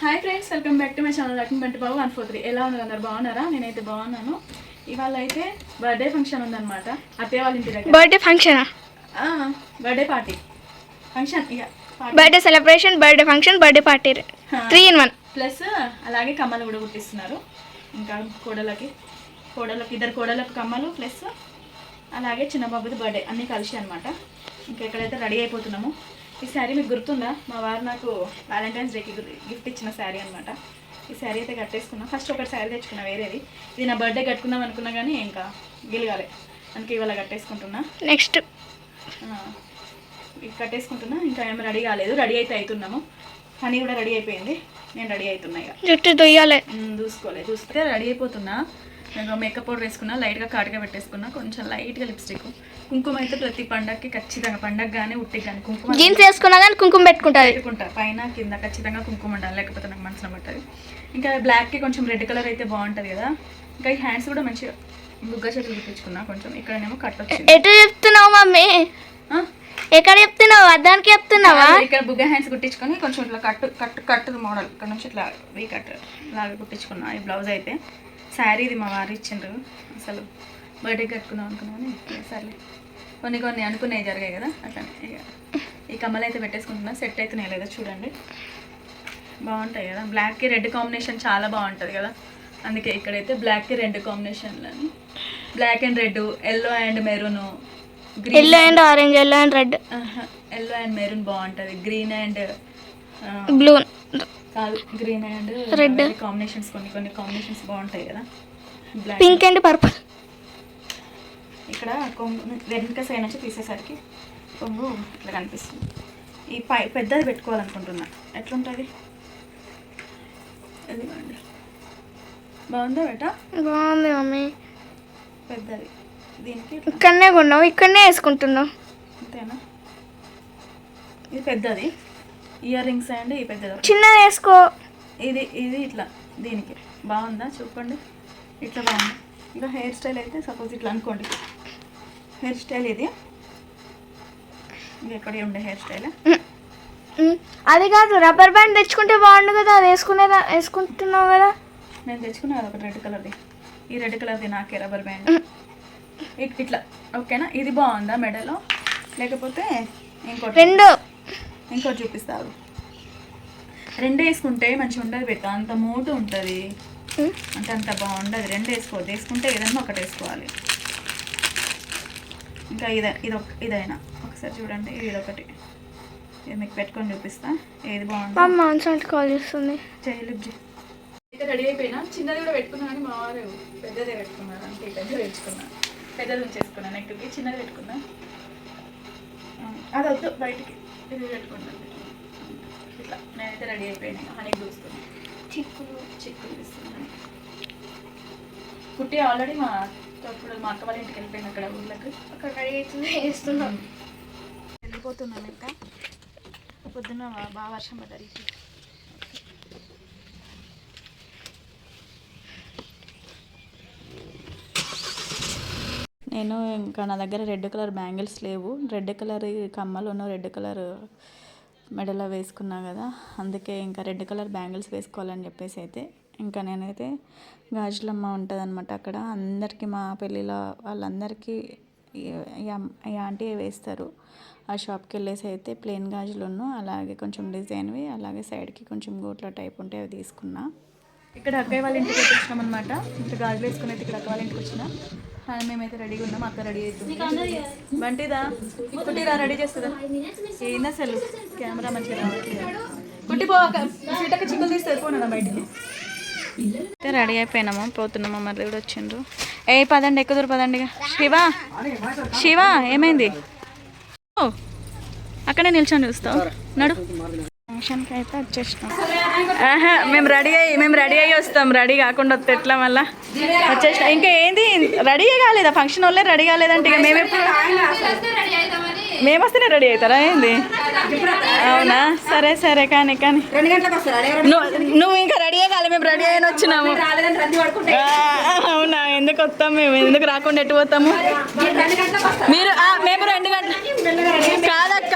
Hi friends welcome back to my channel Lakshmi Banti Babu one four three ఎలా ఉన్నారు? అందరు బాగున్నారా? నేనైతే బాగున్నాను. ఇవాళ అయితే బర్త్డే ఫంక్షన్ ఉందన్నమాట. అత్తయ్య వాళ్ళ ఇంటి దగ్గర. Birthday function birthday party function ఇక birthday celebration birthday function birthday party three in one plus అలాగే కమ్మలు కూడా కుట్టిస్తున్నారు. ఇంకా కోడలకి కోడలకి ఇద్దరు కోడలకు కమ్మలు ప్లస్ అలాగే చిన్న బాబుది బర్త్డే అన్నీ కలిసి అనమాట ఇంకా ఎక్కడైతే రెడీ అయిపోతున్నాము ఈ శారీ మీకు గుర్తుందా? మా వారు నాకు వ్యాలంటైన్స్ డేకి గిఫ్ట్ ఇచ్చిన శారీ అనమాట ఈ శారీ అయితే కట్టేసుకున్నా. ఫస్ట్ ఒకటి శారీ తెచ్చుకున్నా వేరేది. ఇది నా బర్త్డే కట్టుకుందాం అనుకున్నా కానీ ఇంకా గిలిగాలి అందుకే ఇవాళ కట్టేసుకుంటున్నా. నెక్స్ట్. కట్టేసుకుంటున్నా. ఇంకా ఏం రెడీ కాలేదు. రెడీ అయితే అవుతున్నాము హనీ కూడా రెడీ అయిపోయింది. నేను రెడీ అవుతున్నా ఇక. జుట్టు దొయ్యాలి. మ్మ్, చూసుకోలే చూస్తే రెడీ అయిపోతున్నా. నేను మేకప్ పౌడర్ వేసుకున్నా లైట్గా కాటుగా పెట్టేసుకున్నా కొంచెం లైట్గా లిప్స్టిక్. కుంకుమ అయితే ప్రతి పండగకి ఖచ్చితంగా పండగ కానీ ఉట్టి కానీ కుంకుమ జీన్స్ వేసుకున్నా కానీ కుంకుమ పెట్టుకుంటుంది పెట్టుకుంటా. పైన కింద ఖచ్చితంగా కుంకుమ ఉండాలి లేకపోతే నాకు మనసులో పడుతుంది ఇంకా బ్లాక్కి కొంచెం రెడ్ కలర్ అయితే బాగుంటుంది కదా. ఇంకా ఈ హ్యాండ్స్ కూడా మంచిగా బుగ్గ చెట్లు కుట్టించుకున్నా కొంచెం. ఇక్కడనేమో కట్ ఎటు చెప్తున్నావు మమ్మీ? ఎక్కడ చెప్తున్నావు? అద్దానికి చెప్తున్నావా? ఇక్కడ బుగ్గ హ్యాండ్స్ కుట్టించుకొని కొంచెం ఇట్లా కట్టు కట్టు కట్టు మోడల్ ఇక్కడ నుంచి ఇట్లా వీ కట్ లాగా కుట్టించుకున్నా ఈ బ్లౌజ్ అయితే. శారీ ఇది మా వారు ఇచ్చిండ్రు. అసలు బర్త్డే కట్టుకుందాం అనుకున్నాను సర్లే. కొన్ని కొన్ని అనుకునేవి జరిగాయి కదా అట్లనే. ఇక ఈ కమ్మలు అయితే పెట్టేసుకుంటున్నా. సెట్ అయితే లేదో చూడండి. బాగుంటాయి కదా. బ్లాక్కి రెడ్ కాంబినేషన్ చాలా బాగుంటుంది కదా. అందుకే ఇక్కడైతే బ్లాక్కి రెడ్ కాంబినేషన్లో black and red yellow and maroon green yellow and orange yellow and red yellow and maroon బాగుంటుంది. గ్రీన్ అండ్ బ్లూ కాదు గ్రీన్ అండ్ Red. కాంబినేషన్స్ కొన్ని కొన్ని కాంబినేషన్స్ బాగుంటాయి కదా. పింక్ అండ్ పర్పుల్ ఇక్కడ కొంగు వెనక సైడ్ నుంచి తీసేసరికి కొంగు ఇట్లా కనిపిస్తుంది. ఈ పై పెద్దది పెట్టుకోవాలనుకుంటున్నా. ఎట్లుంటుంది? ఇదిగోండి. బాగుందా బేట? బాగుంది మమ్మీ. పెద్దది. దీనికి ఇక్కడనే కొన్నావు ఇక్కడనే వేసుకుంటున్నావు. అంతేనా? ఇది పెద్దది. ఇయర్ రింగ్స్ అండ్ ఈ పెద్దది చిన్నది వేసుకో. ఇది ఇది ఇట్లా దీనికి. బాగుందా? చూపండి. ఇట్లా బాగుంది. ఇంకా హెయిర్ స్టైల్ అయితే సపోజ్ ఇట్లా అనుకోండి. హెయిర్ స్టైల్ ఇది. ఎక్కడే ఉండే హెయిర్ స్టైల్. అది కాదు రబ్బర్ బ్యాండ్ తెచ్చుకుంటే బాగుండు కదా అది వేసుకునేదా వేసుకుంటున్నావు కదా. నేను తెచ్చుకున్నా ఒకటి రెడ్ కలర్ది. ఈ రెడ్ కలర్ది నాకే రబ్బర్ బ్యాండ్. ఇట్లా. ఓకేనా? ఇది బాగుందా మెడలో? లేకపోతే ఇంకోటి? రెండు. ఇంకోటి చూపిస్తారు రెండు వేసుకుంటే మంచిగా ఉండదు పెట్ట అంత మూటు ఉంటుంది. అంటే అంత బాగుండదు. రెండు వేసుకోవద్దు. వేసుకుంటే ఏదైనా ఒకటి వేసుకోవాలి. ఇంకా ఇదే ఇది ఒక ఇదైనా. ఒకసారి చూడండి. ఇది ఒకటి ఇది మీకు పెట్టుకొని చూపిస్తా. ఏది బాగుంది. కాల్ చేస్తుంది. చేయలిబ్జి అయితే రెడీ అయిపోయినా. చిన్నది కూడా పెట్టుకున్నా కానీ మా వారు పెద్దదే పెట్టుకున్నారు. అంటే పెద్దది తెచ్చుకున్నా పెద్దది ఉంచేసుకున్నా. నెక్కి చిన్నది పెట్టుకున్నా. అది వద్దు బయటికి. ఇది పెట్టుకున్నాను ఇట్లా నేనైతే రెడీ అయిపోయినా. హనీ చూస్తున్నాను చిక్కులు. చిక్కులు ఇస్తున్నాను కుట్టి ఆల్రెడీ మా ఇప్పుడు మా అక్క వాళ్ళ ఇంటికి వెళ్ళిపోయింది అక్కడ ఊళ్ళకి అక్కడ రెడీ అవుతుంది వేస్తున్నాం వెళ్ళిపోతున్నాను ఇంకా. పొద్దున్న బాగా వర్షం పడ్డది. నేను ఇంకా నా దగ్గర రెడ్ కలర్ బ్యాంగిల్స్ లేవు. రెడ్ కలర్ కమ్మలోను రెడ్ కలర్ మెడలో వేసుకున్నా కదా అందుకే ఇంకా రెడ్ కలర్ బ్యాంగిల్స్ వేసుకోవాలని చెప్పేసి అయితే ఇంకా నేనైతే గాజులమ్మ ఉంటుంది అనమాట అక్కడ. అందరికీ మా పెళ్ళిలో వాళ్ళందరికీ ఈ- ఆంటీ వేస్తారు. ఆ షాప్కి వెళ్ళేసి అయితే ప్లెయిన్ గాజులు అలాగే కొంచెం డిజైన్వి అలాగే సైడ్కి కొంచెం గోట్ల టైప్ ఉంటే అవి తీసుకున్నా. ఇక్కడ అక్కయ్య వాళ్ళ ఇంటికి వచ్చినాం అనమాట ఇంత గాజులు వేసుకుని అయితే ఇక్కడ అక్క వాళ్ళ ఇంటికి వచ్చిన. మేమైతే రెడీగా ఉన్నాం. అక్క రెడీ అవుతుంది బంటిదా? కుట్టిరా రెడీ చేస్తుందా? ఏందా అసలు కెమెరా మంచిగా రావట్లేదు కుట్టి పో అక్క. సీటక్క చిక్కులు తీస్తే పోనా బయటికి. అయితే రెడీ అయిపోయినాము. పోతున్నాము. మళ్ళీ కూడా వచ్చిండ్రు. ఏ పదండి ఎక్కుదురు పదండి. ఇక. శివ? శివ ఏమైంది? ఓ, అక్కడే నిల్చొని చూస్తావు. నడు. ఫంక్షన్కి అయితే వచ్చేసినాం. ఆహా, మేము రెడీ అయ్యి మేము రెడీ అయ్యి వస్తాం. రెడీ కాకుండా వస్తే ఎట్లా మళ్ళా? వచ్చేసినాం. ఇంకా ఏంది? రెడీ కాలేదా? ఫంక్షన్ వాళ్ళే రెడీ కాలేదంటే ఇక మేము ఎప్పుడు మేము వస్తేనే రెడీ అవుతారా ఏంది? అవునా? సరే సరే కానీ కానీ. నువ్వు నువ్వు ఇంకా రెడీ కాలే? మేము రెడీ అయిన వచ్చినాము. అవునా? ఎందుకు వస్తాం మేము? ఎందుకు రాకుండా ఎటు పోతాము? మీరు మేము రెండు గంటలు కాదక్క.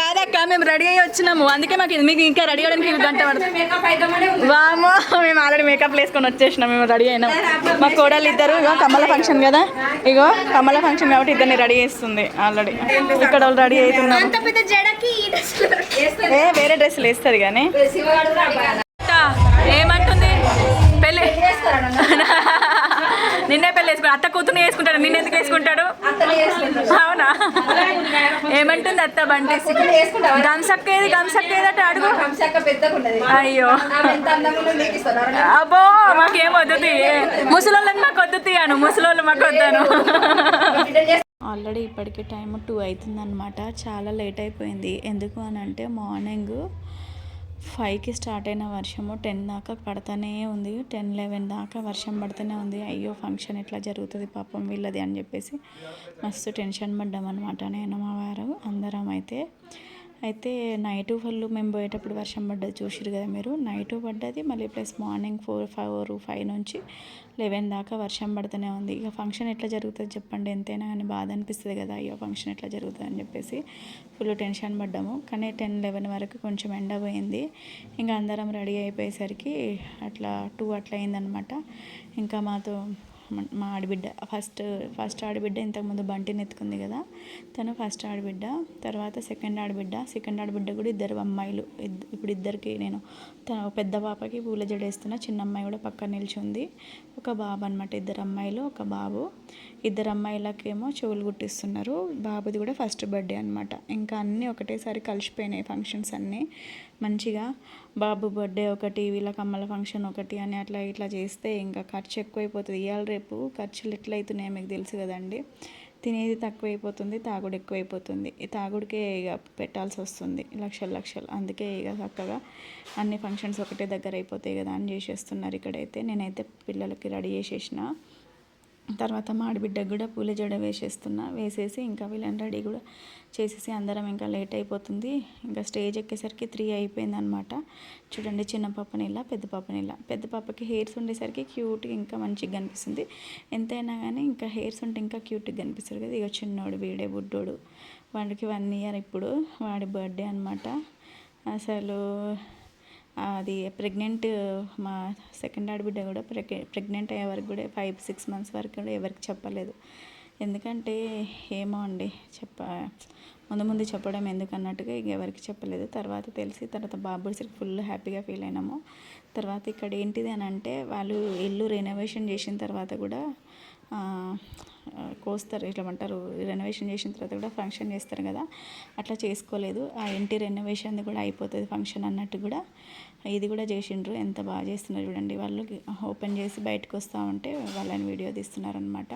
కాదక్క. మేము రెడీ అయ్యి వచ్చినాము. అందుకే మాకు మీకు ఇంకా రెడీ అవ్వడానికి గంట పడుతుంది. వామో మేము ఆల్రెడీ మేకప్ వేసుకొని వచ్చేసినాం. మేము రెడీ అయినాం. మా కోడలు ఇద్దరు ఇగో కమల ఫంక్షన్ కదా. ఇగో కమల ఫంక్షన్ కాబట్టి ఇద్దరిని రెడీ చేస్తుంది ఆల్రెడీ ఇక్కడ వాళ్ళు రెడీ డ్రెస్లో ఏ వేరే డ్రెస్సులు వేస్తుంది కానీ. నిన్నే పెళ్ళి వేసుకుంటా అత్త కూతురు వేసుకుంటాడు నిన్న ఎందుకు వేసుకుంటాడు అవునా? ఏమంటుంది అత్త బండి ఇక్కడ చేసుకుంటావా గంసక్క ఏది గంసక్క ఏదట అడుగు. అయ్యో. అబ్బో మాకేం వద్దుతి ముసలోళ్ళకి మాకు వద్దుతి అను. ముసలోళ్ళు మాకు వద్దాను ఆల్రెడీ ఇప్పటికి టైం టూ అవుతుంది అనమాట చాలా లేట్ అయిపోయింది. ఎందుకు అని అంటే మార్నింగ్ ఫైవ్కి స్టార్ట్ అయిన వర్షము టెన్ దాకా పడతానే ఉంది. టెన్ లెవెన్ దాకా వర్షం పడుతూనే ఉంది. అయ్యో ఫంక్షన్ ఎట్లా జరుగుతుంది పాపం వీళ్ళది అని చెప్పేసి మస్తు టెన్షన్ పడ్డామన్నమాట నేను మా వారు అందరం అయితే. అయితే నైట్ వాళ్ళు మేము పోయేటప్పుడు వర్షం పడ్డది చూసిరు కదా మీరు. నైట్ పడ్డది మళ్ళీ plus morning four four five నుంచి లెవెన్ దాకా వర్షం పడుతూనే ఉంది. ఇక ఫంక్షన్ ఎట్లా జరుగుతుంది చెప్పండి. ఎంతైనా కానీ బాధ అనిపిస్తుంది కదా అయ్యో ఫంక్షన్ ఎట్లా జరుగుతుంది అని చెప్పేసి ఫుల్ టెన్షన్ పడ్డాము. కానీ టెన్ లెవెన్ వరకు కొంచెం ఎండ పోయింది. ఇంకా అందరం రెడీ అయిపోయేసరికి అట్లా టూ అట్లా అయిందనమాట. ఇంకా మాతో మా ఆడబిడ్డ ఫస్ట్ ఫస్ట్ ఆడబిడ్డ ఇంతకుముందు బంటిని ఎత్తుకుంది కదా. తను ఫస్ట్ ఆడబిడ్డ తర్వాత సెకండ్ ఆడబిడ్డ సెకండ్ ఆడబిడ్డ కూడా ఇద్దరు అమ్మాయిలు. ఇప్పుడు ఇద్దరికి నేను తన పెద్ద పాపకి పూల జడేస్తున్నా చిన్న అమ్మాయి కూడా పక్కన నిల్చుంది. ఒక బాబు అనమాట ఇద్దరు అమ్మాయిలు ఒక బాబు. ఇద్దరు అమ్మాయిలకేమో చెవులు కుట్టిస్తున్నారు బాబుది కూడా ఫస్ట్ బర్త్డే అనమాట ఇంకా అన్నీ ఒకటేసారి కలిసిపోయినాయి ఫంక్షన్స్ అన్నీ. మంచిగా బాబు బర్త్డే ఒకటి వీళ్ళ కమ్మల ఫంక్షన్ ఒకటి అని అట్లా ఇట్లా చేస్తే ఇంకా ఖర్చు ఎక్కువైపోతుంది. ఇవాళ రేపు ఖర్చులు ఎట్లయితున్నాయో మీకు తెలుసు కదండి. తినేది తక్కువైపోతుంది తాగుడు ఎక్కువైపోతుంది. ఈ తాగుడికే ఇక పెట్టాల్సి వస్తుంది లక్షలు లక్షలు. అందుకే ఇక చక్కగా అన్ని ఫంక్షన్స్ ఒకటే దగ్గర అయిపోతాయి కదా అని చేసేస్తున్నారు ఇక్కడైతే. నేనైతే పిల్లలకి రెడీ చేసేసిన. తర్వాత మా ఆడబిడ్డకు కూడా పూల జడ వేసేస్తున్నా వేసేసి ఇంకా వీళ్ళని రెడీ కూడా చేసేసి అందరం ఇంకా లేట్ అయిపోతుంది. ఇంకా స్టేజ్ ఎక్కేసరికి త్రీ అయిపోయింది అనమాట చూడండి చిన్న పాపని ఇలా పెద్ద పాపని ఇలా. పెద్ద పాపకి హెయిర్స్ ఉండేసరికి క్యూట్గా ఇంకా మంచిగా కనిపిస్తుంది. ఎంతైనా కానీ ఇంకా హెయిర్స్ ఉంటే ఇంకా క్యూట్గా కనిపిస్తుంది కదా. ఇక చిన్నోడు వీడే బుడ్డోడు. వాడికి వన్ ఇయర్ ఇప్పుడు. వాడి బర్త్డే అనమాట అసలు అది ప్రెగ్నెంట్ మా సెకండ్ ఆడబిడ్డ కూడా ప్రెగ్ ప్రెగ్నెంట్ అయ్యే వరకు కూడా ఫైవ్ సిక్స్ మంత్స్ వరకు కూడా ఎవరికి చెప్పలేదు. ఎందుకంటే ఏమో అండి చెప్ప ముందు ముందు చెప్పడం ఎందుకు అన్నట్టుగా ఇక ఎవరికి చెప్పలేదు. తర్వాత తెలిసి తర్వాత బాబు ఫుల్ హ్యాపీగా ఫీల్ అయినాము. తర్వాత ఇక్కడ ఏంటిది అని అంటే వాళ్ళు ఇల్లు రెనోవేషన్ చేసిన తర్వాత కూడా కోస్తారు ఇట్లా అంటారు రెనోవేషన్ చేసిన తర్వాత కూడా ఫంక్షన్ చేస్తారు కదా అట్లా చేసుకోలేదు. ఆ ఇంటి రెనోవేషన్ కూడా అయిపోతుంది ఫంక్షన్ అన్నట్టు కూడా. ఇది కూడా చేసిండ్రు ఎంత బాగా చేస్తున్నారు చూడండి. వాళ్ళు ఓపెన్ చేసి బయటకు వస్తూ ఉంటే వాళ్ళని వీడియో తీస్తున్నారనమాట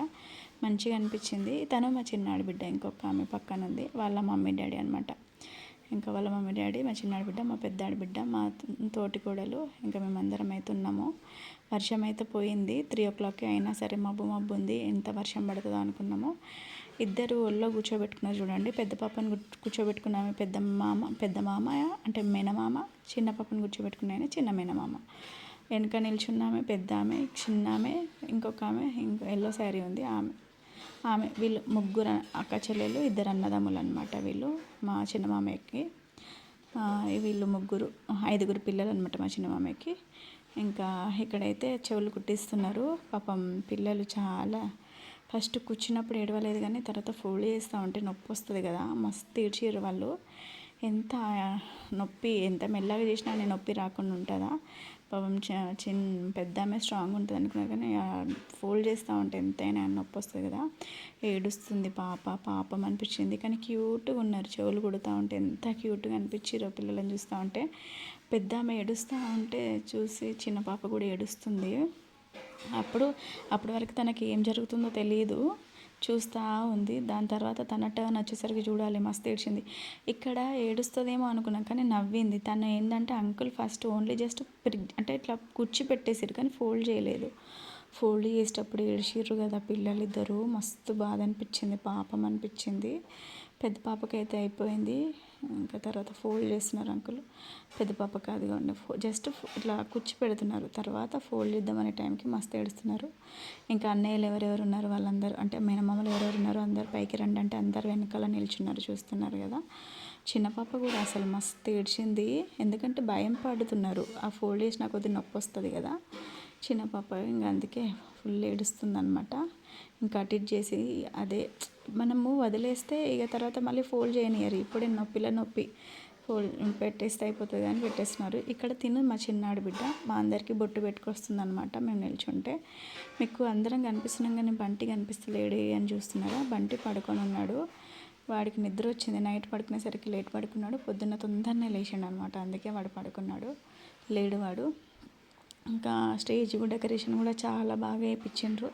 మంచిగా అనిపించింది. తను మా చిన్నాడు బిడ్డ ఇంకొక ఆమె పక్కన ఉంది. వాళ్ళ మమ్మీ డాడీ అనమాట ఇంకా వాళ్ళ మమ్మీ డాడీ మా చిన్నాడు బిడ్డ మా పెద్ద బిడ్డ మా తోటి కోడలు ఇంకా మేమందరం అయితే ఉన్నాము. వర్షం అయితే పోయింది. త్రీ ఓ క్లాక్కి అయినా సరే మబ్బు మబ్బు ఉంది. ఎంత వర్షం పడుతుందో అనుకున్నాము ఇద్దరు ఒళ్ళో కూర్చోబెట్టుకున్నారు చూడండి. పెద్ద పాపని కూర్చోబెట్టుకున్నామే పెద్ద మామ పెద్ద మామ అంటే మేనమామ చిన్న పాపని కూర్చోబెట్టుకున్నాయని చిన్న మేనమామ. వెనక నిల్చున్నామే పెద్ద ఆమె చిన్న ఆమె ఇంకొక ఆమె ఇంకో ఎల్లో శారీ ఉంది. ఆమె ఆమె వీళ్ళు ముగ్గురు అక్క చెల్లెలు ఇద్దరు అన్నదమ్ములు అనమాట వీళ్ళు మా చిన్న మామయ్యకి. వీళ్ళు ముగ్గురు ఐదుగురు పిల్లలు అనమాట మా చిన్న మామయ్యకి. ఇంకా ఇక్కడైతే చెవులు కుట్టిస్తున్నారు. పాపం పిల్లలు చాలా ఫస్ట్ కూర్చున్నప్పుడు ఏడవలేదు కానీ తర్వాత ఫోల్డ్ చేస్తూ ఉంటే నొప్పి వస్తుంది కదా మస్తు ఏడ్చిర్రు వాళ్ళు. ఎంత నొప్పి ఎంత మెల్లగా చేసినా నేను నొప్పి రాకుండా ఉంటుందా? పాపం చి- చిన్న పెద్ద ఆమె స్ట్రాంగ్ ఉంటుంది అనుకున్నా కానీ ఫోల్డ్ చేస్తూ ఉంటే ఎంతైనా నొప్పి వస్తుంది కదా. ఏడుస్తుంది పాప పాపం అనిపించింది. కానీ క్యూట్గా ఉన్నారు. చెవులు కుడుతూ ఉంటే ఎంత క్యూట్గా అనిపించారో పిల్లలను చూస్తూ ఉంటే. పెద్ద ఆమె ఏడుస్తూ ఉంటే చూసి చిన్న పాప కూడా ఏడుస్తుంది. అప్పుడు అప్పటి వరకు తనకి ఏం జరుగుతుందో తెలియదు చూస్తూ ఉంది. దాని తర్వాత తన టర్న్ వచ్చేసరికి చూడాలి. మస్తు ఏడ్చింది. ఇక్కడ ఏడుస్తుందేమో అనుకున్నాం కానీ నవ్వింది. తను ఏంటంటే అంకుల్ ఫస్ట్ ఓన్లీ జస్ట్ అంటే ఇట్లా కుర్చీ పెట్టేసారు కానీ ఫోల్డ్ చేయలేదు. ఫోల్డ్ చేసేటప్పుడు ఏడ్చిర్రు కదా పిల్లలు ఇద్దరు మస్తు బాధ అనిపించింది. పాపం అనిపించింది. పెద్ద పాపకైతే అయిపోయింది. ఇంకా తర్వాత ఫోల్డ్ చేస్తున్నారు అంకుల్. పెద్ద పాపకి అదిగోండి ఫో జస్ట్ ఇట్లా కుచ్చి పెడుతున్నారు. తర్వాత ఫోల్డ్ చేద్దామనే టైంకి మస్తు ఏడుస్తున్నారు. ఇంకా అన్నయ్యలు ఎవరెవరు ఉన్నారు వాళ్ళందరూ అంటే మేనమామలు ఎవరెవరు ఉన్నారో అందరు పైకి రండి అంటే అందరు వెనకాల నిల్చున్నారు చూస్తున్నారు కదా. చిన్న పాప కూడా అసలు మస్తు ఏడ్చింది. ఎందుకంటే భయం పడుతున్నారు. ఆ ఫోల్డ్ చేసిన కొద్ది నొప్పి వస్తుంది కదా. చిన్న పాప ఇంకా అందుకే ఫుల్ ఏడుస్తుంది అనమాట ఇంకా అటు ఇటు చేసి అదే మనము వదిలేస్తే ఇక తర్వాత మళ్ళీ ఫోల్డ్ చేయనియరు. ఇప్పుడే నొప్పిల నొప్పి ఫోల్డ్ పెట్టేస్తే అయిపోతుంది అని పెట్టేస్తున్నారు. ఇక్కడ తిను మా చిన్నాడు బిడ్డ మా అందరికీ బొట్టు పెట్టుకొస్తుంది అనమాట మేము నిల్చుంటే. మీకు అందరం కనిపిస్తున్నాం కానీ బంటి కనిపిస్తలేడు అని చూస్తున్నారా బంటి పడుకొని ఉన్నాడు. వాడికి నిద్ర వచ్చింది. నైట్ పడుకునేసరికి లేట్ పడుకున్నాడు. పొద్దున్న తొందరనే లేచిండు అనమాట అందుకే వాడు పడుకున్నాడు. లేడు వాడు. ఇంకా స్టేజ్ డెకరేషన్ కూడా చాలా బాగా వేయించిండ్రు.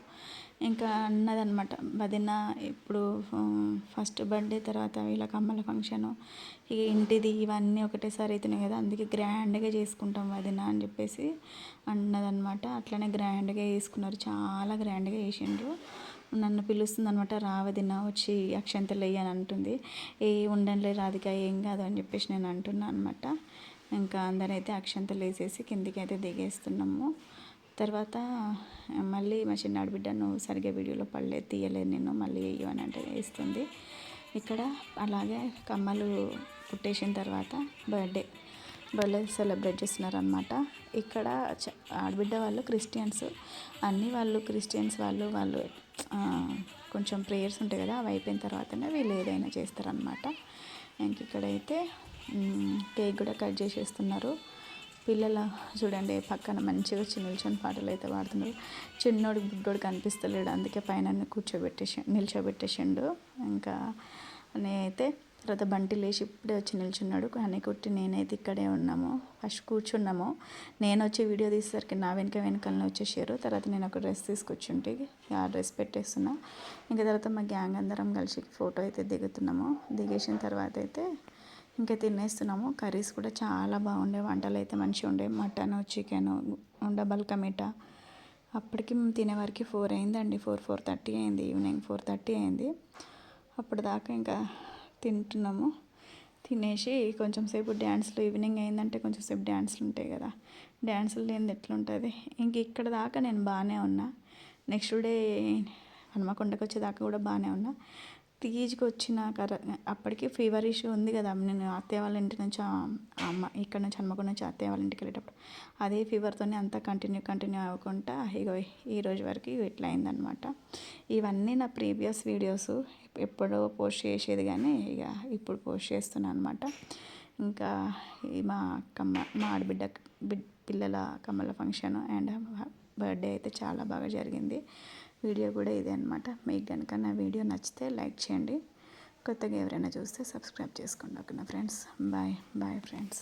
ఇంకా అన్నదనమాట. వదిన ఇప్పుడు ఫస్ట్ బర్త్డే తర్వాత వీళ్ళకి అమ్మల ఫంక్షను ఇక ఇంటిది ఇవన్నీ ఒకటేసారి అవుతున్నాయి కదా అందుకే గ్రాండ్గా చేసుకుంటాం వదిన అని చెప్పేసి అన్నదనమాట. అట్లనే గ్రాండ్గా చేసుకున్నారు చాలా గ్రాండ్గా చేసిండ్రు నన్ను పిలుస్తుంది అనమాట రావదిన వచ్చి అక్షంతలు అని అంటుంది. ఏ ఉండంలే రాధిక ఏం కాదు అని చెప్పేసి నేను అంటున్నాను అనమాట ఇంకా అందరైతే అక్షంతలు వేసేసి కిందికి అయితే దిగేస్తున్నాము. తర్వాత మళ్ళీ మా చిన్నాడు బిడ్డ నువ్వు సరిగ్గా వీడియోలో పడలేదు తీయలేదు నేను మళ్ళీ వేయు అని అంటే వేస్తుంది ఇక్కడ అలాగే కమ్మలు పుట్టేసిన తర్వాత బర్త్డే బర్త్డే సెలబ్రేట్ చేస్తున్నారనమాట ఇక్కడ చ ఆడబిడ్డ వాళ్ళు క్రిస్టియన్స్ అన్నీ వాళ్ళు క్రిస్టియన్స్ వాళ్ళు వాళ్ళు కొంచెం ప్రేయర్స్ ఉంటాయి కదా అవి అయిపోయిన తర్వాతనే వీళ్ళు ఏదైనా చేస్తారనమాట ఇంక ఇక్కడైతే కేక్ కూడా కట్ చేసేస్తున్నారు. పిల్లల చూడండి పక్కన మంచిగా వచ్చి నిల్చొని పాటలు అయితే పాడుతున్నారు. చిన్నోడు బుడ్డోడు కనిపిస్తలేడు అందుకే పైన కూర్చోబెట్టేసి నిల్చోబెట్టేసిండు. ఇంకా నేనైతే తర్వాత బంటి లేచి ఇప్పుడే వచ్చి నిల్చున్నాడు. కానీ కొట్టి నేనైతే ఇక్కడే ఉన్నాము. ఫస్ట్ కూర్చున్నాము. నేను వచ్చి వీడియో తీసేసరికి నా వెనక వెనకాలనే వచ్చేసారు. తర్వాత నేను ఒక డ్రెస్ తీసుకొచ్చుంటే ఆ డ్రెస్ పెట్టేస్తున్నా. ఇంకా తర్వాత మా గ్యాంగ్ అందరం కలిసి ఫోటో అయితే దిగుతున్నాము. దిగేసిన తర్వాత అయితే ఇంకా తినేస్తున్నాము. కర్రీస్ కూడా చాలా బాగుండే. వంటలు అయితే మంచిగా ఉండే. మటన్ చికెన్ డబల్ కమీటా అప్పటికి మేము తినేవారికి ఫోర్ అయిందండి. ఫోర్ ఫోర్ థర్టీ అయింది. ఈవినింగ్ ఫోర్ థర్టీ అయింది. అప్పుడు దాకా ఇంకా తింటున్నాము. తినేసి కొంచెం సేపు డ్యాన్స్లు ఈవినింగ్ అయిందంటే కొంచెం సేపు డ్యాన్స్లు ఉంటాయి కదా. డ్యాన్సులు లేనిది ఎట్లుంటుంది? ఇంక ఇక్కడ దాకా నేను బాగానే ఉన్నా. నెక్స్ట్ డే హనుమకొండకు వచ్చేదాకా కూడా బాగానే ఉన్నా. తీజ్కి వచ్చిన కర అప్పటికి ఫీవర్ ఇష్యూ ఉంది కదా. నేను అత్తయ్య వాళ్ళ ఇంటి నుంచి అమ్మ ఇక్కడ నుంచి హనుమకొండ నుంచి అత్తయ్య వాళ్ళ ఇంటికి వెళ్ళేటప్పుడు అదే ఫీవర్తోనే అంతా కంటిన్యూ కంటిన్యూ అవ్వకుండా ఇగో ఈ రోజు వరకు ఇట్లా అయిందనమాట ఇవన్నీ నా ప్రీవియస్ వీడియోస్ ఎప్పుడో పోస్ట్ చేసేది కానీ ఇక ఇప్పుడు పోస్ట్ చేస్తున్నాను అనమాట ఇంకా మా కమ్మ మా ఆడబిడ్డ బిడ్ పిల్లల కమ్మల ఫంక్షన్ అండ్ బర్త్డే అయితే చాలా బాగా జరిగింది. వీడియో కూడా ఇదే అనమాట మీకు కనుక నా వీడియో నచ్చితే లైక్ చేయండి. కొత్తగా ఎవరైనా చూస్తే సబ్స్క్రైబ్ చేసుకోండి. ఓకేనా ఫ్రెండ్స్? బాయ్. Bye friends.